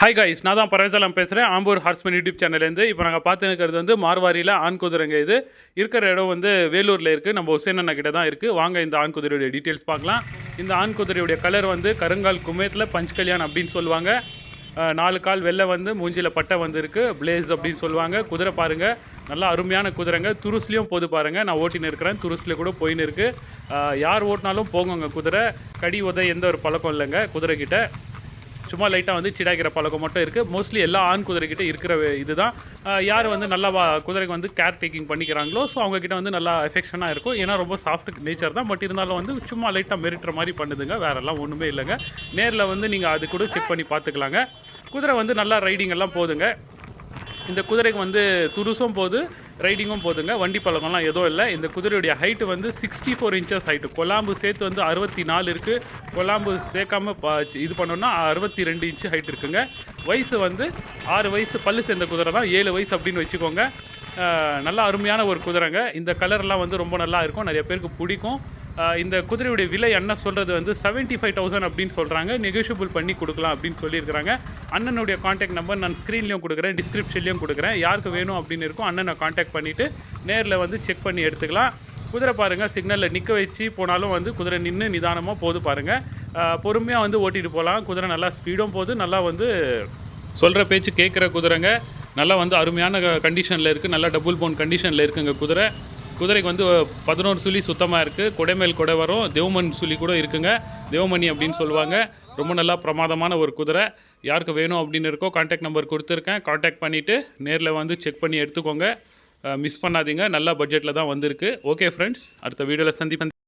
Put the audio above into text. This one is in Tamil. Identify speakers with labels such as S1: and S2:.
S1: ஹாய் காய்ஸ் நான் தான் பரவசலம் பேசுகிறேன் ஆம்பூர் ஹார்ஸ்மன் யூடியூப் சேனல்லேருந்து இப்போ நாங்கள் பார்த்துருக்கிறது வந்து மார்வாரியில் ஆண் குதிரைங்க இது. இருக்கிற இடம் வந்து வேலூரில் இருக்குது நம்ம ஹுசேன் அண்ணா கிட்ட தான் இருக்குது வாங்க இந்த ஆண் குதிரையுடைய டீட்டெயில்ஸ் பார்க்கலாம். இந்த ஆண் குதிரையுடைய கலர் வந்து கருங்கால் குமேத்தில் பஞ்ச் கல்யாண் அப்படின்னு சொல்லுவாங்க. நாலு கால் வெள்ளை வந்து மூஞ்சில பட்டை வந்திருக்கு பிளேஸ் அப்படின்னு சொல்லுவாங்க. குதிரை பாருங்கள் நல்லா அருமையான குதிரைங்க. துருஸ்லேயும் போது பாருங்கள் நான் ஓட்டின்னு இருக்கிறேன். துருஸில் கூட போயின்னு இருக்குது யார் ஓட்டினாலும் போங்க குதிரை. கடி உதை எந்த ஒரு பழக்கம் இல்லைங்க குதிரைக்கிட்ட சும்மா லைட்டாக வந்து சிடாக்கிற பழக்கம் மட்டும் இருக்குது மோஸ்ட்லி எல்லா ஆண் குதிரைக்கிட்ட இருக்கிற இதுதான். யார் வந்து நல்லா வா குதிரைக்கு வந்து கேர் டேக்கிங் பண்ணிக்கிறாங்களோ ஸோ அவங்கக்கிட்ட வந்து நல்லா எஃபெக்ஷனாக இருக்கும். ஏன்னா ரொம்ப சாஃப்ட் நேச்சர் தான். பட் இருந்தாலும் வந்து சும்மா லைட்டாக மெரிட்டுற மாதிரி பண்ணுதுங்க. வேறெல்லாம் ஒன்றுமே இல்லைங்க. நேரில் வந்து நீங்கள் அது கூட செக் பண்ணி பார்த்துக்கலாங்க. குதிரை வந்து நல்லா ரைடிங் எல்லாம் போதுங்க. இந்த குதிரைக்கு வந்து துருசும் போது ரைடிங்கும் போதுங்க. வண்டி பழக்கம்லாம் எதுவும் இல்லை. இந்த குதிரையுடைய ஹைட்டு வந்து சிக்ஸ்டி ஃபோர் இன்ச்சஸ் ஹைட்டு கொலாம்பு சேர்த்து வந்து அறுபத்தி நாலு இருக்குது கொலாம்பு சேர்க்காம பா இது பண்ணோன்னா அறுபத்தி ரெண்டு இன்ச்சு ஹைட் இருக்குங்க. வயசு வந்து ஆறு வயசு பல்லு சேர்ந்த குதிரை தான். ஏழு வயசு அப்படின்னு வச்சுக்கோங்க. நல்லா அருமையான ஒரு குதிரைங்க. இந்த கலர்லாம் வந்து ரொம்ப நல்லா இருக்கும். நிறைய பேருக்கு பிடிக்கும். இந்த குதிரையுடைய விலை என்ன சொல்கிறது வந்து செவன்ட்டி ஃபைவ் தௌசண்ட் அப்படின்னு சொல்கிறாங்க நெகோஷியபிள் பண்ணி கொடுக்கலாம் அப்படின்னு சொல்லியிருக்கிறாங்க. அண்ணனுடைய காண்டாக்ட் நம்பர் நான் ஸ்க்ரீன்லேயும் கொடுக்குறேன் டிஸ்கிரிப்ஷன்லேயும் கொடுக்குறேன். யாருக்கு வேணும் அப்படின்னு இருக்கும் அண்ணனை காண்டாக்ட் பண்ணிவிட்டு நேரில் வந்து செக் பண்ணி எடுத்துக்கலாம். குதிரை பாருங்கள் சிக்னலில் நிற்க வச்சு போனாலும் வந்து குதிரை நின்று நிதானமாக போது பாருங்கள் பொறுமையாக வந்து ஓட்டிகிட்டு போகலாம். குதிரை நல்லா ஸ்பீடும் போது நல்லா வந்து சொல்கிற பேச்சு கேட்குற குதிரைங்க. நல்லா வந்து அருமையான கண்டிஷனில் இருக்குது நல்லா டபுள் போன் கண்டிஷனில் இருக்குங்க குதிரை. குதிரைக்கு வந்து பதினோரு சுழி சுத்தமாக இருக்குது கொடைமேல் கொடை வரும். தேவமன் சுழி கூட இருக்குங்க. தேவமணி அப்படின்னு சொல்லுவாங்க. ரொம்ப நல்லா பிரமாதமான ஒரு குதிரை. யாருக்கு வேணும் அப்படின்னு இருக்கோ காண்டாக்ட் நம்பர் கொடுத்துருக்கேன். காண்டாக்ட் பண்ணிவிட்டு நேரில் வந்து செக் பண்ணி எடுத்துக்கோங்க. மிஸ் பண்ணாதீங்க. நல்ல பட்ஜெட்டில் தான் வந்திருக்கு. ஓகே ஃப்ரெண்ட்ஸ் அடுத்த வீடியோவில் சந்திப்பேன்